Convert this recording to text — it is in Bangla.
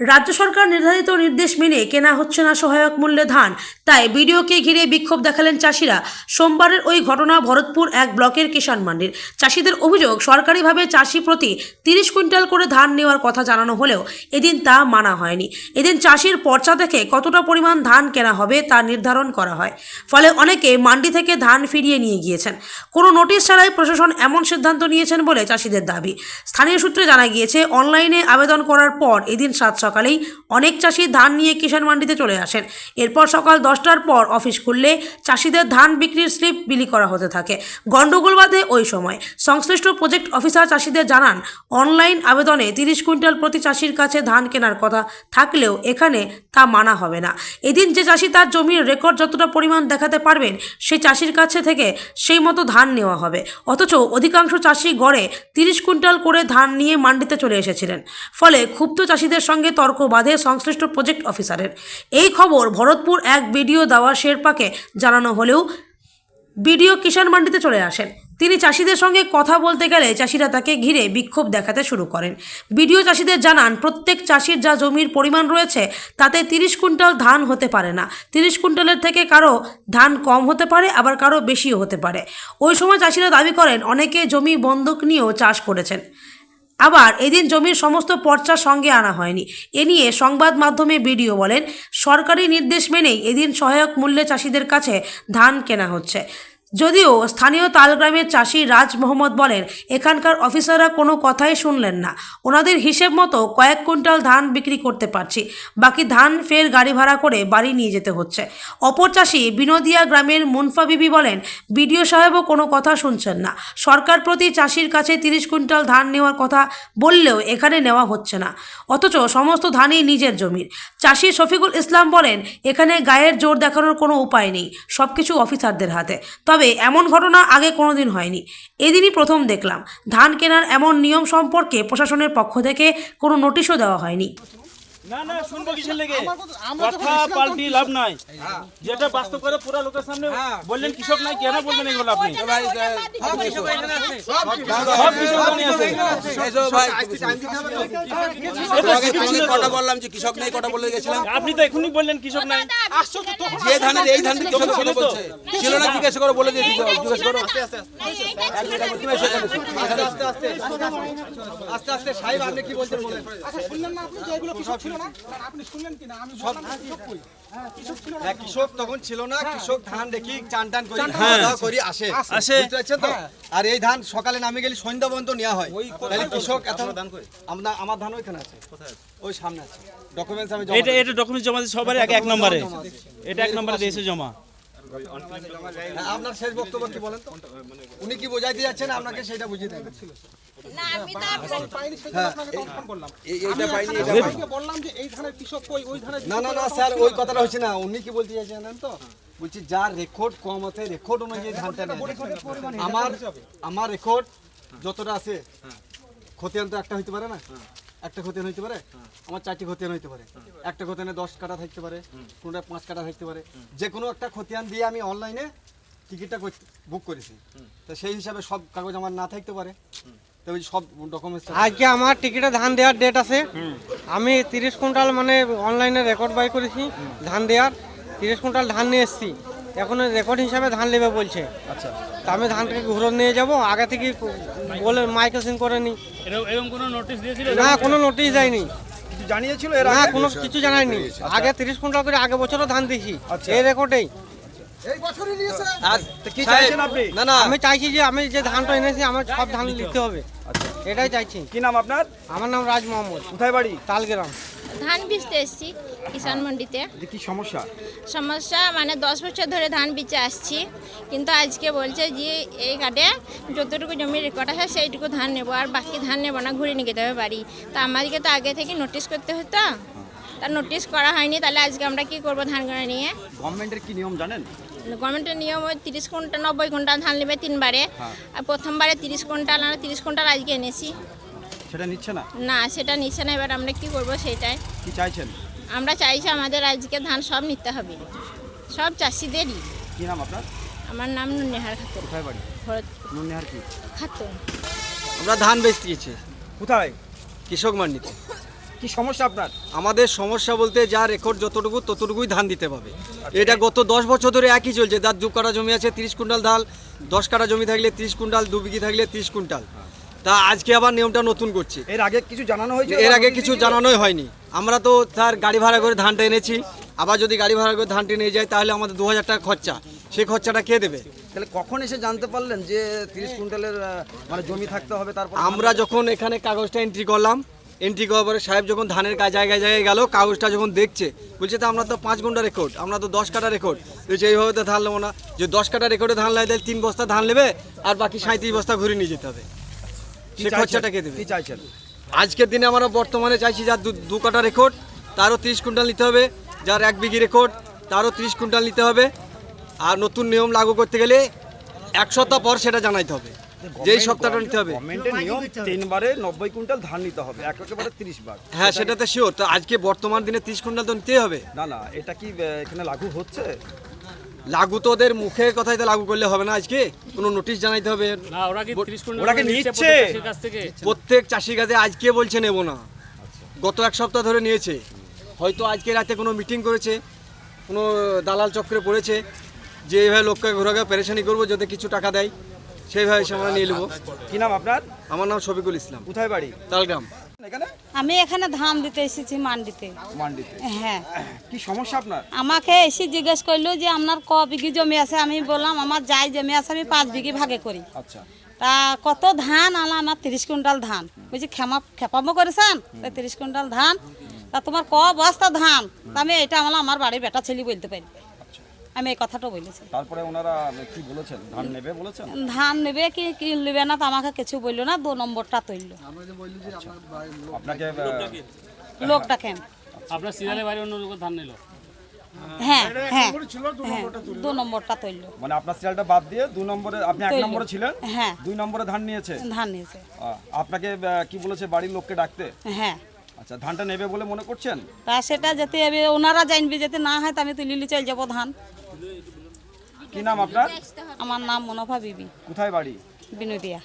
রাজ্য সরকার নির্ধারিত নির্দেশ মেনে কেনা হচ্ছে না সহায়ক মূল্যে ধান। তাই বিডিওকে ঘিরে বিক্ষোভ দেখালেন চাষিরা। সোমবারের ওই ঘটনা ভরতপুর এক ব্লকের কিষাণ মান্ডির। চাষিদের অভিযোগ, সরকারিভাবে চাষি প্রতি তিরিশ কুইন্টাল করে ধান নেওয়ার কথা জানানো হলেও এদিন তা মানা হয়নি। এদিন চাষির পর্চা দেখে কতটা পরিমাণ ধান কেনা হবে তা নির্ধারণ করা হয়। ফলে অনেকে মান্ডি থেকে ধান ফিরিয়ে নিয়ে গিয়েছেন। কোনো নোটিশ ছাড়াই প্রশাসন এমন সিদ্ধান্ত নিয়েছেন বলে চাষিদের দাবি। স্থানীয় সূত্রে জানা গিয়েছে, অনলাইনে আবেদন করার পর এদিন সাত সকালেই অনেক চাষি ধান নিয়ে কিষাণ মান্ডিতে চলে আসেন। এরপর সকাল দশটার পর অফিস খুললে চাষিদের ধান বিক্রির স্লিপ বিলি করা হতে থাকে। গণ্ডগোল বাধে ওই সময়। সংশ্লিষ্ট প্রজেক্ট অফিসার চাষিদের জানান, অনলাইন আবেদনে তিরিশ কুইন্টাল প্রতি চাষির কাছে ধান কেনার কথা থাকলেও এখানে তা মানা হবে না। এদিন যে চাষি তার জমির রেকর্ড যতটা পরিমাণ দেখাতে পারবেন সেই চাষির কাছে থেকে সেই মতো ধান নেওয়া হবে। অথচ অধিকাংশ চাষি গড়ে তিরিশ কুইন্টাল করে ধান নিয়ে মান্ডিতে চলে এসেছিলেন। ফলে ক্ষুব্ধ চাষিদের সঙ্গে তর্ক বাধে সংশ্লিষ্ট প্রজেক্ট অফিসারের। এই খবর ভরতপুর এক বিডিও দাওয়া শেরপাকে জানানো হলেও বিডিও কিষাণ মান্ডিতে চলে আসেন। তিনি চাষিদের সঙ্গে কথা বলতে গেলে চাষিরা তাকে ঘিরে বিক্ষোভ দেখাতে শুরু করেন। বিডিও চাষিদের জানান, প্রত্যেক চাষির যা জমির পরিমাণ রয়েছে, তাতে তিরিশ কুইন্টাল ধান হতে পারে না। তিরিশ কুইন্টালের থেকে কারও ধান কম হতে পারে, আবার কারও বেশিও হতে পারে। ওই সময় চাষিরা দাবি করেন, অনেকে জমি বন্ধক নিয়েও চাষ করেছেন। আবার এদিন জমির সমস্ত পর্চা সঙ্গে আনা হয়নি। এ নিয়ে সংবাদ মাধ্যমে বিডিও বলেন, সরকারি নির্দেশ মেনেই এদিন সহায়ক মূল্যে চাষিদের কাছে ধান কেনা হচ্ছে। যদিও স্থানীয় তালগ্রামের চাষি রাজ মোহাম্মদ বলেন, এখানকার অফিসাররা কোনো কথাই শুনলেন না। ওনাদের হিসেব মতো কয়েক কুইন্টাল ধান বিক্রি করতে পারছি। বাকি ধান ফের গাড়ি ভাড়া করে বাড়ি নিয়ে যেতে হচ্ছে। অপর চাষি বিনোদিয়া গ্রামের মুনফা বিবি বলেন, বিডিও সাহেবও কোনো কথা শুনছেন না। সরকার প্রতি চাষির কাছে তিরিশ কুইন্টাল ধান নেওয়ার কথা বললেও এখানে নেওয়া হচ্ছে না। অথচ সমস্ত ধানই নিজের জমির। চাষি শফিকুল ইসলাম বলেন, এখানে গায়ের জোর দেখানোর কোনো উপায় নেই। সব কিছু অফিসারদের হাতে। তবে এমন ঘটনা আগে কোনো দিন হয়নি। এদিনই প্রথম দেখলাম। ধান কেনার এমন নিয়ম সম্পর্কে প্রশাসনের পক্ষ থেকে কোনো নোটিশও দেওয়া হয়নি। না না শুনব কিসের লেগে কথা পাল্টি লাভ নাই যেটা বাস্তব করে পুরো লোকের সামনে বললেন কৃষক নাই কেন বলবেন এগুলো আপনি সব কৃষক কটা বললাম যে কৃষক নেই কটা বলে গেছিলাম আপনি তো এখনই বললেন কৃষক নাই যে ধানের এই ধান কৃষক ছিল না জিজ্ঞেস করো বলে জিজ্ঞেস করো আস্তে আস্তে সাহেব আপনি কি বলছেন বলেন আচ্ছা শুনলেন না আপনি যে কৃষক ছিল না আপনি শুনলেন কিনা? আমি সব কৃষক কই হ্যাঁ কৃষক তখন ছিল না কৃষক ধান দেখি চান টান করি করি। আসে। আসে। বুঝতে পারছেন তো? আর এই ধান সকালে নামে গেলে সন্ধ্যা পর্যন্ত নেওয়া হয়। তাহলে কৃষক এত ধান আমরা আমার ধান ওইখানে আছে। ওই সামনে আছে। ডকুমেন্টস আমি এটা এটা ডকুমেন্ট জমা দিয়েছে সবার আগে এক নম্বরে। এটা এক নম্বরে দিয়েছে জমা। হ্যাঁ, আপনার শেষ বক্তব্য কি বলেন তো? উনি কি বোঝাইতে যাচ্ছেন আপনাকে সেটা বুঝিয়ে দেবেন না আমি তো আপনার- এই- এইটা পাইনি এটা পাইনি বললাম যে এই ধানের কৃষক ওই ধানের না না না স্যার ওই কথাটা হচ্ছে না উনি কি বলতে চাইছেন জানেন তো? বলছি যার রেকর্ড কম আছে রেকর্ড অনুযায়ী ধানটা আমার আমার রেকর্ড যতটা আছে খতিয়ান তো একটা হইতে পারে না? একটা খতিয়ান হইতে পারে? আমার চারটি খতিয়ান হইতে পারে। একটা খতিয়ানে দশ কাটা থাকতে পারে কোনটা পাঁচ কাটা থাকতে পারে। যে কোনো একটা খতিয়ান দিয়ে আমি অনলাইনে টিকিটটা বুক করেছি। তো সেই হিসাবে সব কাগজ আমার না থাকতে পারে। তো সব ডকুমেন্টস আজকে আমার টিকিটে ধান দেওয়ার ডেট আছে। আমি তিরিশ কুইন্টাল মানে অনলাইনে রেকর্ড বাই করেছি ধান দেওয়ার। তিরিশ কুইন্টাল ধান নিয়ে এসেছি। এখন রেকর্ড হিসাবে ধান নেবে বলছে। আচ্ছা। তা আমি ধানটাকে ঘুরে নিয়ে যাব আগে থেকে বলে মাইকেশিং করে নি। এরকম কোনো নোটিশ দিয়েছিল? না কোনো নোটিশ দেয়নি। কিছু জানিয়েছিল না কোনো কিছু জানায়নি। আগে তিরিশ কুইন্টাল করে আগে বছরও ধান দিয়েছি। এই রেকর্ডেই এই বছরই নিয়েছে। কি চাইছেন আপনি? না না। আমি চাইছি যে আমি যে ধানটা এনেছি আমার সব ধান নিতে হবে। এটাই চাইছি। কি নাম আপনার? আমার নাম রাজ মোহাম্মদ। কোথায় বাড়ি? তালগ্রাম। ধান বীজতে এসেছি কিষাণ মন্ডিতে। কি সমস্যা? সমস্যা মানে দশ বছর ধরে ধান বিচে আসছি কিন্তু আজকে বলছে যে এই কাটে যতটুকু জমির রেকর্ড আছে সেইটুকু ধান নেব আর বাকি ধান নেব না ঘুরে নিয়ে যেতে হবে বাড়ি। তা আমাদেরকে তো আগে থেকে নোটিশ করতে হতো। তা নোটিশ করা হয়নি তাহলে আজকে আমরা কি করব ধান করে নিয়ে? গভর্নমেন্টের কি নিয়ম জানেন? গভর্নমেন্টের নিয়ম ওই তিরিশ কুইন্টাল নব্বই কুইন্টাল ধান নেবে তিনবারে। আর প্রথমবারে তিরিশ কুইন্টাল আমরা তিরিশ কুইন্টাল আজকে এনেছি। সেটা নিচ্ছে না? না সেটা নিচ্ছে না এবার আমরা কি করব সেটাই। কি চাইছেন? আমরা চাইছি আমাদের আজকে ধান সব নিতে হবে। সব চাষিদেরই। কি নাম আপনার? আমার নাম নেহার খাতুন। কোথায় বাড়ি? ভরত নুননিহার কি? খাতুন। আমরা ধান বেচতে গেছি। কোথায়? কৃষক মান্ডিতে। কি সমস্যা আপনার? আমাদের সমস্যা বলতে যা রেকর্ড যতটুকু ততটুকুই ধান দিতে পাবে এটা গত দশ বছর ধরে একই চলছে। যার দু কাটা জমি আছে তিরিশ কুইন্টাল ধান দশ কাটা জমি থাকলে তিরিশ কুইন্টাল দু বিঘি থাকলে তিরিশ কুইন্টাল। তা আজকে আবার নিয়মটা নতুন করছে। এর আগে কিছু জানানো হয়েছে এর আগে কিছু জানানোই হয়নি। আমরা তো তার গাড়ি ভাড়া করে ধানটা এনেছি। আবার যদি গাড়ি ভাড়া করে ধানটা নিয়ে যায় তাহলে আমাদের দু হাজার টাকা খরচা। সেই খরচাটা কে দেবে? তাহলে কখন এসে জানতে পারলেন যে তিরিশ কুইন্টালের মানে জমি থাকতে হবে তারপর আমরা যখন এখানে কাগজটা এন্ট্রি করলাম এন্ট্রি করার পরে সাহেব যখন ধানের কাজ জায়গায় জায়গায় গেল কাগজটা যখন দেখছে বলছে তো আমরা তো পাঁচ ঘণ্টা রেকর্ড আমরা তো দশ কাটা রেকর্ড বলছে এইভাবে তো ধান নেব না। যে দশ কাটা রেকর্ডে ধান লাগে তাহলে তিন বস্তা ধান নেবে আর বাকি সাঁত্রিশ বস্তা ঘুরে নিয়ে যেতে হবে। সে? খরচাটা কে দেবে? চাইছেন? আজকের দিনে আমরা বর্তমানে চাইছি যার দু কাটা রেকর্ড তারও তিরিশ কুইন্টাল নিতে হবে যার এক বিঘি রেকর্ড তারও তিরিশ কুইন্টাল নিতে হবে। আর নতুন নিয়ম লাগু করতে গেলে এক সপ্তাহ পর সেটা জানাইতে হবে। যেই সপ্তাহটা নিতে হবে। গভর্নমেন্টের নিয়ম তিনবারে নব্বই কুইন্টাল ধান নিতে হবে এক একেবারে তিরিশ বার। হ্যাঁ সেটাতে শিওর তো আজকে বর্তমান দিনে তিরিশ কুইন্টাল তো নিতেই হবে। না না এটা কি আহ, এখানে লাগু হচ্ছে? লাগু তো ওদের মুখের কথাই তো লাগু করলে হবে না আজকে? কোনো নোটিশ জানাইতে হবে? না ওরা কি 30 কুইন্টাল ওরা কি করে নিচ্ছে? প্রত্যেক চাষির কাছ থেকে? প্রত্যেক চাষির কাছে আজকে বলছে নেব না। গত এক সপ্তাহ ধরে নিয়েছে। হয়তো আজকে রাতে কোনো মিটিং করেছে কোনো দালাল চক্রে পড়েছে যে এইভাবে লোককে ঘোরাকে পেরেশানি করব যাতে কিছু টাকা দেয়। সেইভাবে আমরা নিয়ে নেব। কি নাম আপনার? আমার নাম শফিকুল ইসলাম। কোথায় বাড়ি? তালগ্রাম। এখানে? আমি এখানে ধান দিতে এসেছি মান্ডিতে। মান্ডিতে। হ্যাঁ। কি সমস্যা আপনার? আমাকে এসে জিজ্ঞেস করল যে আপনার ক বিঘি জমি আছে? আমি বললাম আমার যাই জমি আছে আমি পাঁচ বিঘি ভাগে করি। আচ্ছা। তা কত ধান আলা আমার তিরিশ কুইন্টাল ধান? বলছি ক্ষমা খেপামো করেছেন? তা তিরিশ কুইন্টাল ধান। তা তোমার ক বস্তা ধান? তা আমি এটা আমার আমার বাড়ির বেটা ছেলে বলতে পারি। আমি এই কথাটা বলেছি। তারপরে ওনারা কি বলেছেন? ধান নেবে বলেছেন? ধান নেবে কি কি নেবে না তা আমাকে কিছু বলল না দু নম্বরটা তৈল আপনাকে আহ, লোক ডাকেন আপনার সিরিয়ালে বাড়ি অন্য লোকের ধান নিল? হ্যাঁ হ্যাঁ হ্যাঁ দু নম্বরটা তৈল মানে আপনার সিরিয়ালটা বাদ দিয়ে দু নম্বরে আপনি এক নম্বরে ছিলেন? হ্যাঁ। দুই নম্বরে ধান নিয়েছে? ধান নিয়েছে। আপনাকে কি বলেছে বাড়ির লোককে ডাকতে? হ্যাঁ। আচ্ছা ধানটা নেবে বলে মনে করছেন? তা সেটা যেতে হবে ওনারা জানবে যেতে না হয় তো আমি তুলিলি চলে যাব ধান। কি নাম আপনার? আমার নাম মনোভা বিবি। কোথায় বাড়ি? বিনোদিয়া